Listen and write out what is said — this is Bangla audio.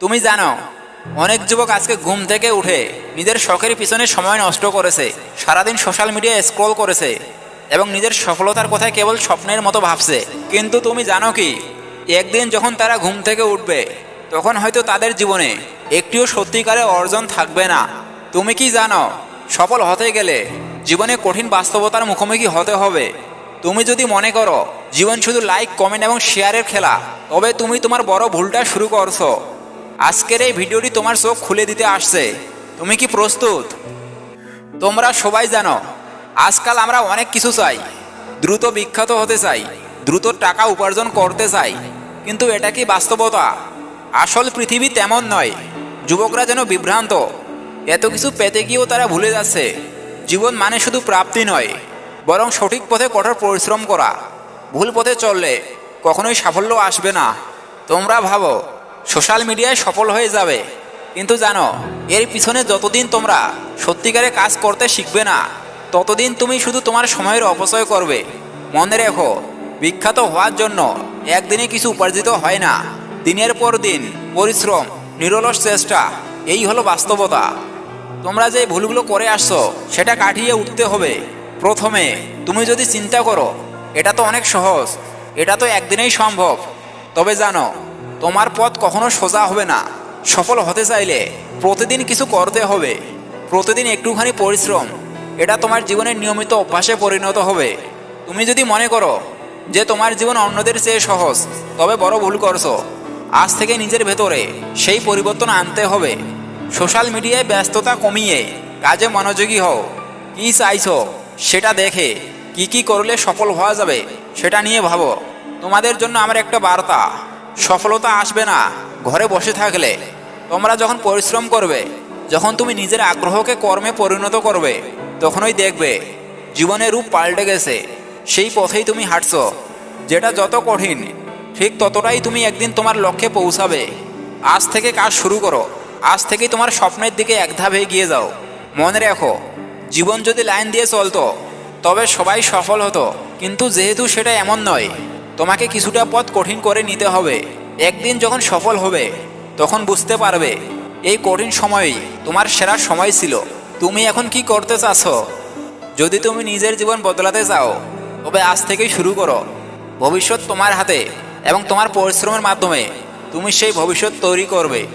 তুমি জানো, অনেক যুবক আজকে ঘুম থেকে উঠে নিজের শখের পিছনে সময় নষ্ট করেছে, সারাদিন সোশ্যাল মিডিয়ায় স্ক্রল করেছে এবং নিজের সফলতার কথায় কেবল স্বপ্নের মতো ভাবছে। কিন্তু তুমি জানো কি, একদিন যখন তারা ঘুম থেকে উঠবে, তখন হয়তো তাদের জীবনে একটিও সত্যিকারের অর্জন থাকবে না। তুমি কি জানো, সফল হতে গেলে জীবনে কঠিন বাস্তবতার মুখোমুখি হতে হবে। তুমি যদি মনে করো, জীবন শুধু লাইক কমেন্ট এবং শেয়ারের খেলা, তবে তুমি তোমার বড় ভুলটা শুরু করছ। আজকের এই ভিডিওটি তোমার চোখ খুলে দিতে আসছে। তুমি কি প্রস্তুত? তোমরা সবাই জানো, আজকাল আমরা অনেক কিছু চাই। দ্রুত বিখ্যাত হতে চাই, দ্রুত টাকা উপার্জন করতে চাই। কিন্তু এটা কি বাস্তবতা? আসল পৃথিবী তেমন নয়। যুবকরা যেন বিভ্রান্ত। এত কিছু পেতে গিয়েও তারা ভুলে যাচ্ছে। জীবন মানে শুধু প্রাপ্তি নয়, বরং সঠিক পথে কঠোর পরিশ্রম করা। ভুল পথে চললে কখনোই সাফল্য আসবে না। তোমরা ভাবো সোশ্যাল মিডিয়ায় সফল হয়ে যাবে। কিন্তু জানো, এর পিছনে যতদিন তোমরা সত্যিকারে কাজ করতে শিখবে না, ততদিন তুমি শুধু তোমার সময়ের অপচয় করবে। মনে রেখো, বিখ্যাত হওয়ার জন্য একদিনে কিছু উপার্জিত হয় না। দিনের পর দিন পরিশ্রম, নিরলস চেষ্টা, এই হলো বাস্তবতা। তোমরা যে ভুলগুলো করে আসছো, সেটা কাটিয়ে উঠতে হবে। প্রথমে, তুমি যদি চিন্তা করো, এটা তো অনেক সহজ, এটা তো একদিনেই সম্ভব। তবে জানো তোমার পথ কখনো সোজা হবে না। সফল হতে চাইলে প্রতিদিন কিছু করতে হবে। প্রতিদিন একটুখানি পরিশ্রম, এটা তোমার জীবনের নিয়মিত অভ্যাসে পরিণত হবে। তুমি যদি মনে করো যে তোমার জীবন অন্যদের চেয়ে সহজ, তবে বড় ভুল করছ। আজ থেকে নিজের ভেতরে সেই পরিবর্তন আনতে হবে। সোশ্যাল মিডিয়ায় ব্যস্ততা কমিয়ে কাজে মনোযোগী হও। কি চাইছো সেটা দেখে কি কি করলে সফল হওয়া যাবে সেটা নিয়ে ভাবো। তোমাদের জন্য আমার একটা বার্তা। সফলতা আসবে না। ঘরে বসে থাকলে তোমরা যখন পরিশ্রম করবে, যখন তুমি নিজের আগ্রহকে কর্মে পরিণত করবে, তখনই দেখবে জীবনের রূপ পাল্টে গেছে। সেই পথেই তুমি হাঁটছ, যেটা যত কঠিন, ঠিক ততটাই তুমি একদিন তোমার লক্ষ্যে পৌঁছাবে। আজ থেকে কাজ শুরু করো, আজ থেকেই তোমার স্বপ্নের দিকে এক ধাপ এগিয়ে যাও। মনে রেখো, জীবন যদি লাইন দিয়ে চলতো, তবে সবাই সফল হতো, কিন্তু যেহেতু সেটা এমন নয় তোমাকে কিছুটা পথ কঠিন করে নিতে হবে। একদিন যখন সফল হবে, তখন বুঝতে পারবে, এই কঠিন সময়ই তোমার সেরা সময় ছিল। তুমি এখন কি করতে চাচ্ছ? যদি তুমি নিজের জীবন বদলাতে চাও, তবে আজ থেকেই শুরু করো। ভবিষ্যৎ তোমার হাতে এবং তোমার পরিশ্রমের মাধ্যমে তুমি সেই ভবিষ্যৎ তৈরি করবে।